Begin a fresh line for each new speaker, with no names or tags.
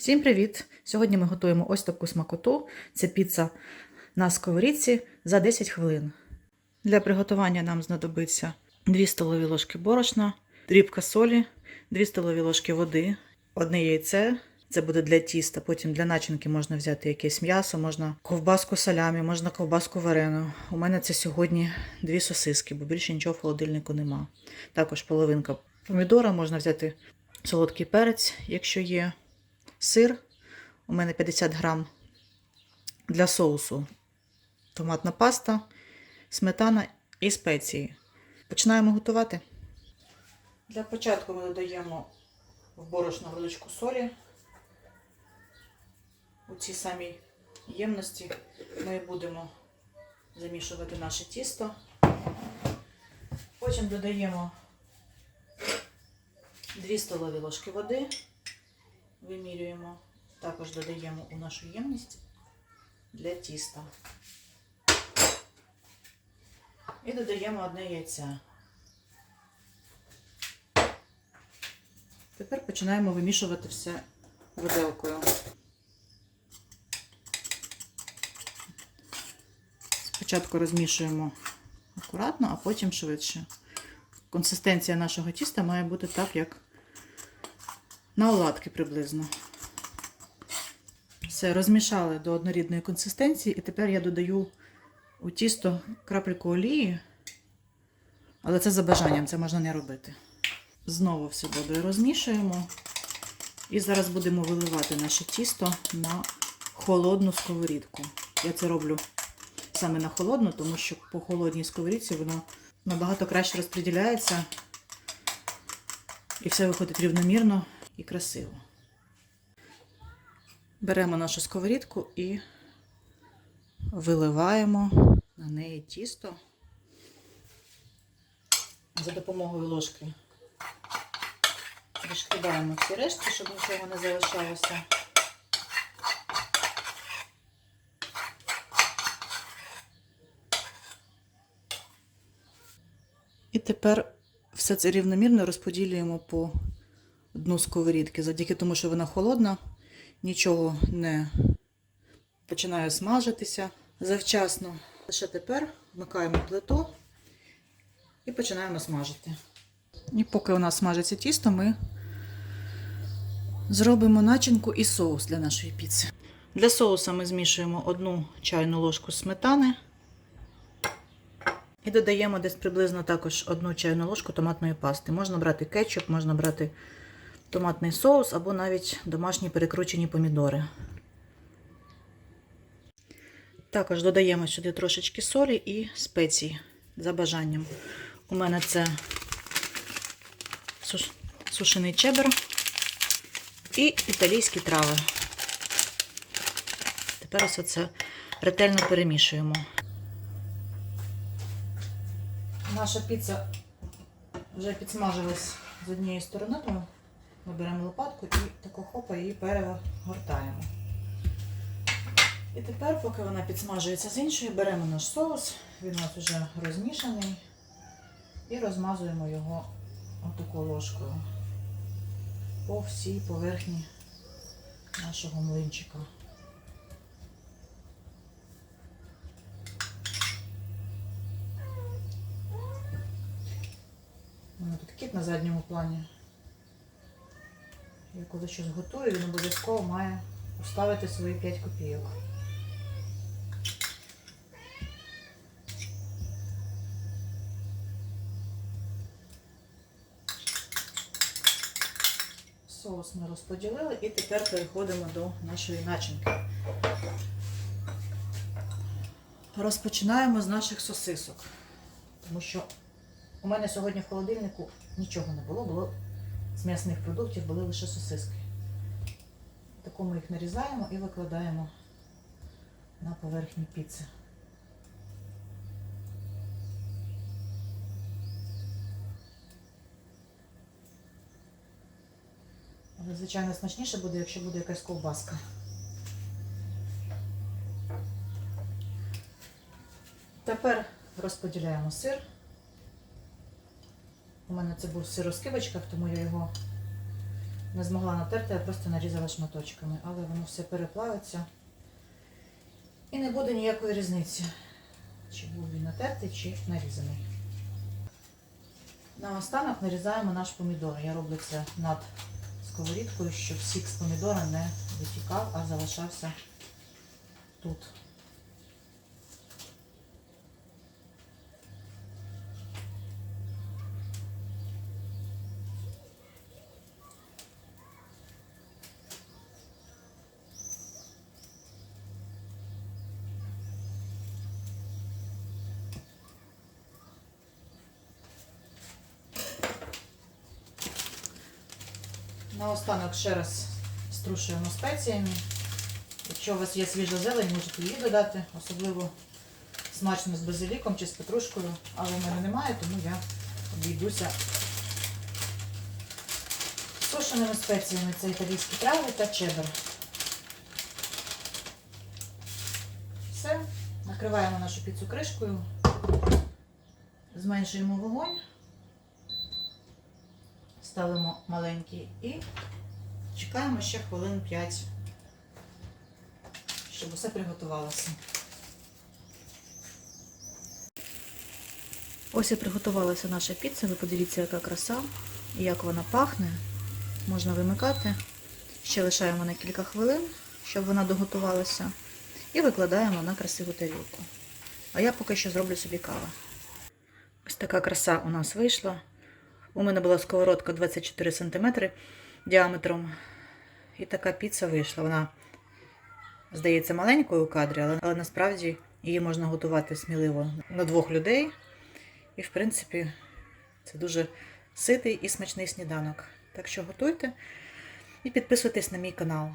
Всім привіт! Сьогодні ми готуємо ось таку смакоту. Це піца на сковорідці за 10 хвилин. Для приготування нам знадобиться 2 столові ложки борошна, дрібка солі, 2 столові ложки води, одне яйце. Це буде для тіста. Потім для начинки можна взяти якесь м'ясо, можна ковбаску салямі, можна ковбаску варену. У мене це сьогодні дві сосиски, бо більше нічого в холодильнику нема. Також половинка помідора, можна взяти солодкий перець, якщо є сир. У мене 50 грам для соусу, томатна паста, сметана і спеції. Починаємо готувати. Для початку ми додаємо в борошно величку солі. У цій самій ємності ми будемо замішувати наше тісто. Потім додаємо 2 столові ложки води вимірюємо, також додаємо у нашу ємність для тіста. І додаємо одне яйце. Тепер починаємо вимішувати все виделкою. Спочатку розмішуємо акуратно, а потім швидше. Консистенція нашого тіста має бути так, як на оладки приблизно. Все, розмішали до однорідної консистенції, і тепер я додаю у тісто крапельку олії, але це за бажанням, це можна не робити. Знову все добре розмішуємо. І зараз будемо виливати наше тісто на холодну сковорідку. Я це роблю саме на холодну, тому що по холодній сковорідці воно набагато краще розподіляється. І все виходить рівномірно і красиво. Беремо нашу сковорідку і виливаємо на неї тісто за допомогою ложки. Вишкидаємо всі рештки, щоб нічого не залишалося. І тепер все це рівномірно розподілюємо по дну сковорідки. Завдяки тому, що вона холодна, нічого не починає смажитися завчасно. Лише тепер вмикаємо плиту і починаємо смажити. І поки у нас смажиться тісто, ми зробимо начинку і соус для нашої піци. Для соуса ми змішуємо одну чайну ложку сметани. І додаємо десь приблизно також одну чайну ложку томатної пасти. Можна брати кетчуп, можна брати томатний соус або навіть домашні перекручені помідори. Також додаємо сюди трошечки солі і спеції за бажанням. У мене це сушений чебер і італійські трави. Тепер ось це ретельно перемішуємо. Наша піца вже підсмажилась з однієї сторони, тому ми беремо лопатку і тако хопа її перегортаємо. І тепер, поки вона підсмажується з іншої, беремо наш соус, він у нас вже розмішаний, і розмазуємо його отакою ложкою по всій поверхні нашого млинчика. Мене тут кіт на задньому плані. Я коли щось готую, він обов'язково має поставити свої 5 копійок. Соус ми розподілили і тепер переходимо до нашої начинки. Розпочинаємо з наших сосисок, тому що у мене сьогодні в холодильнику нічого не було, було з м'ясних продуктів були лише сосиски. Таку ми їх нарізаємо і викладаємо на поверхню піци. Але, звичайно, смачніше буде, якщо буде якась ковбаска. Тепер розподіляємо сир. У мене це був сир у скибочках, тому я його не змогла натерти, я просто нарізала шматочками, але воно все переплавиться. І не буде ніякої різниці, чи був він натертий, чи нарізаний. Наостанок нарізаємо наш помідор. Я роблю це над сковорідкою, щоб сік з помідора не витікав, а залишався тут. Наостанок ще раз струшуємо спеціями. Якщо у вас є свіжа зелень, можете її додати, особливо смачно з базиліком чи з петрушкою, але в мене немає, тому я обійдуся сушеними спеціями. Це італійські трави та чеддер. Все, накриваємо нашу піцу кришкою, зменшуємо вогонь. Ставимо маленький і чекаємо ще хвилин 5, щоб усе приготувалося. Ось і приготувалася наша піца. Ви подивіться, яка краса і як вона пахне. Можна вимикати. Ще лишаємо на кілька хвилин, щоб вона доготувалася. І викладаємо на красиву тарілку. А я поки що зроблю собі каву. Ось така краса у нас вийшла. У мене була сковородка 24 см діаметром. І така піца вийшла. Вона, здається, маленькою у кадрі, але, але насправді її можна готувати сміливо на двох людей. І, в принципі, це дуже ситий і смачний сніданок. Так що готуйте і підписуйтесь на мій канал.